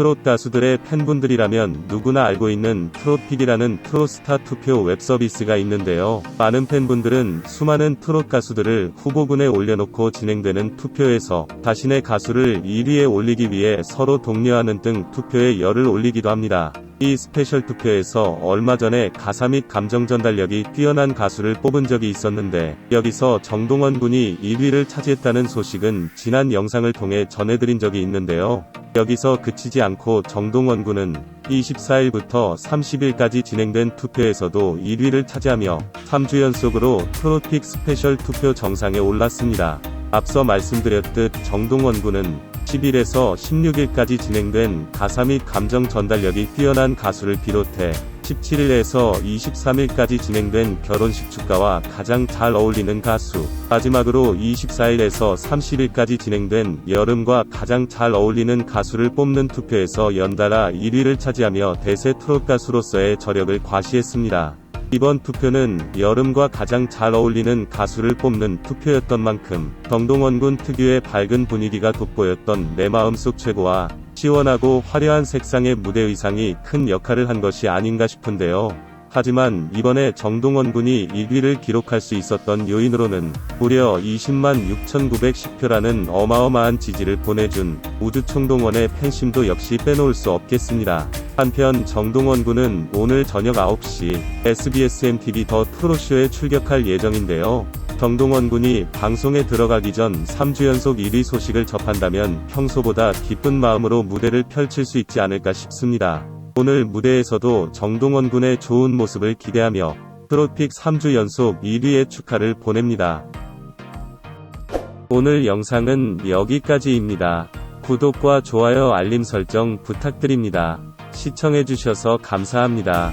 트롯 가수들의 팬분들이라면 누구나 알고 있는 트롯픽이라는 트롯스타 투표 웹 서비스가 있는데요. 많은 팬분들은 수많은 트롯 가수들을 후보군에 올려놓고 진행되는 투표에서 자신의 가수를 1위에 올리기 위해 서로 독려하는 등 투표에 열을 올리기도 합니다. 이 스페셜 투표에서 얼마 전에 가사 및 감정 전달력이 뛰어난 가수를 뽑은 적이 있었는데 여기서 정동원 군이 1위를 차지했다는 소식은 지난 영상을 통해 전해드린 적이 있는데요. 여기서 그치지 않고 정동원 군은 24일부터 30일까지 진행된 투표에서도 1위를 차지하며 3주 연속으로 트로픽 스페셜 투표 정상에 올랐습니다. 앞서 말씀드렸듯 정동원 군은 10일에서 16일까지 진행된 가사 및 감정 전달력이 뛰어난 가수를 비롯해 17일에서 23일까지 진행된 결혼식 축가와 가장 잘 어울리는 가수, 마지막으로 24일에서 30일까지 진행된 여름과 가장 잘 어울리는 가수를 뽑는 투표에서 연달아 1위를 차지하며 대세 트롯 가수로서의 저력을 과시했습니다. 이번 투표는 여름과 가장 잘 어울리는 가수를 뽑는 투표였던 만큼 정동원 군 특유의 밝은 분위기가 돋보였던 내 마음속 최고와 시원하고 화려한 색상의 무대 의상이 큰 역할을 한 것이 아닌가 싶은데요. 하지만 이번에 정동원 군이 1위를 기록할 수 있었던 요인으로는 무려 20만 6,910표라는 어마어마한 지지를 보내준 우주총동원의 팬심도 역시 빼놓을 수 없겠습니다. 한편 정동원 군은 오늘 저녁 9시 SBS MTV 더 트롯쇼에 출격할 예정인데요. 정동원 군이 방송에 들어가기 전 3주 연속 1위 소식을 접한다면 평소보다 기쁜 마음으로 무대를 펼칠 수 있지 않을까 싶습니다. 오늘 무대에서도 정동원 군의 좋은 모습을 기대하며 트로픽 3주 연속 1위의 축하를 보냅니다. 오늘 영상은 여기까지입니다. 구독과 좋아요 알림 설정 부탁드립니다. 시청해주셔서 감사합니다.